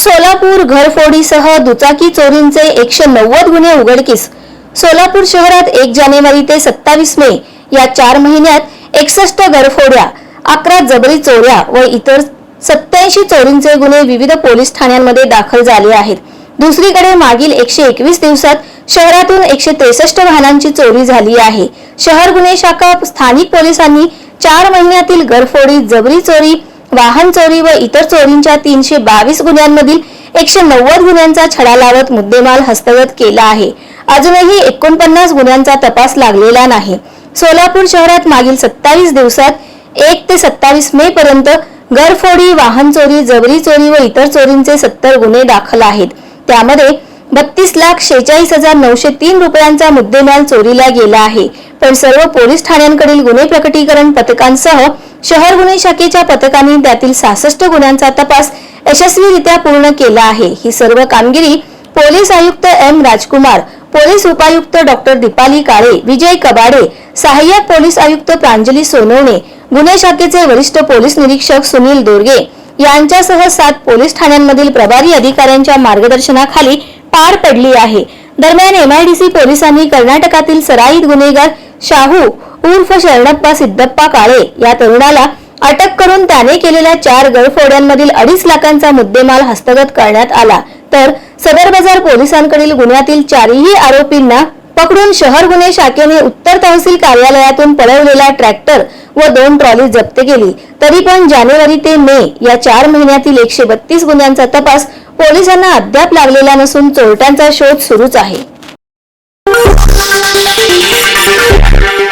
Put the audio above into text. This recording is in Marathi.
सोलापूर घरफोडीसह दुचाकी चोरींचे एकशे नव्वद गुन्हे उघडकीस. सोलापूर शहरात एक जानेवारी ते सत्तावीस मे या चार महिन्यात एकसष्ट घरफोड्या अकरा जबरी चोऱ्या व इतर सत्याऐंशी चोरींचे गुन्हे विविध पोलीस ठाण्यांमध्ये दाखल झाले आहेत. दुसरीकडे मागील एकशे एकवीस दिवसात शहरातून एकशे त्रेसष्ट वाहनांची चोरी झाली आहे. शहर गुन्हे शाखा स्थानिक पोलिसांनी चार महिन्यातील घरफोडी जबरी चोरी वाहन चोरी व इतर चोरींच्या तीनशे बावीस गुन्ह्यांमधील एकशे नव्वद गुन्ह्यांचा छडा लावत मुद्देमाल हस्तगत केला आहे. अजूनही एकोणपन्नास गुन्ह्यांचा तपास लागलेला नाही. सोलापूर शहरात मागील सत्तावीस दिवसात एक ते सत्तावीस मे पर्यंत घरफोडी वाहन चोरी जबरी चोरी व इतर चोरींचे सत्तर गुन्हे दाखल आहेत. त्यामध्ये बत्तीस लाख शेहेचाळीस हजार नऊशे तीन रुपयांचा मुद्देमाल चोरीला गेला आहे. पण सर्व पोलीस ठाण्यांकडील गुन्हे प्रकटीकरण पथकांसह शहर गुन्हे शाखेच्या पथकाने त्यातील सहासष्ट गुन्ह्यांचा तपास यशस्वीरित्या पूर्ण केला आहे. ही सर्व कामगिरी पोलीस आयुक्त एम राजकुमार पोलीस उपायुक्त डॉक्टर दीपाली काळे विजय कबाडे सहाय्यक पोलीस आयुक्त प्रांजली सोनवणे गुन्हे शाखेचे वरिष्ठ पोलीस निरीक्षक सुनील दोरगे यांच्यासह सात पोलीस ठाण्यांमधील प्रभारी अधिकाऱ्यांच्या मार्गदर्शनाखाली पार पडली आहे. दरम्यान एमआयडीसी पोलिसांनी कर्नाटकातील सराईत गुन्हेगार शाहू उर्फ शरणप्पा सिद्धप्पा काळे या तरुणाला अटक करून त्याने केलेल्या चार गळफोड्यांमधील अडीच लाखांचा मुद्देमाल हस्तगत करण्यात आला. तर सदर बाजार पोलिसांकडील गुन्ह्यातील चारही आरोपींना पकडून शहर गुन्हे शाखेने उत्तर तहसील कार्यालयातून पळवलेला ट्रॅक्टर व दोन ट्रॉली जप्त केली. तरी पण जानेवारी ते मे या चार महिन्यातील एकशे बत्तीस गुन्ह्यांचा तपास पोलिसांना अद्याप लागलेला नसून चोरट्यांचा शोध सुरूच आहे.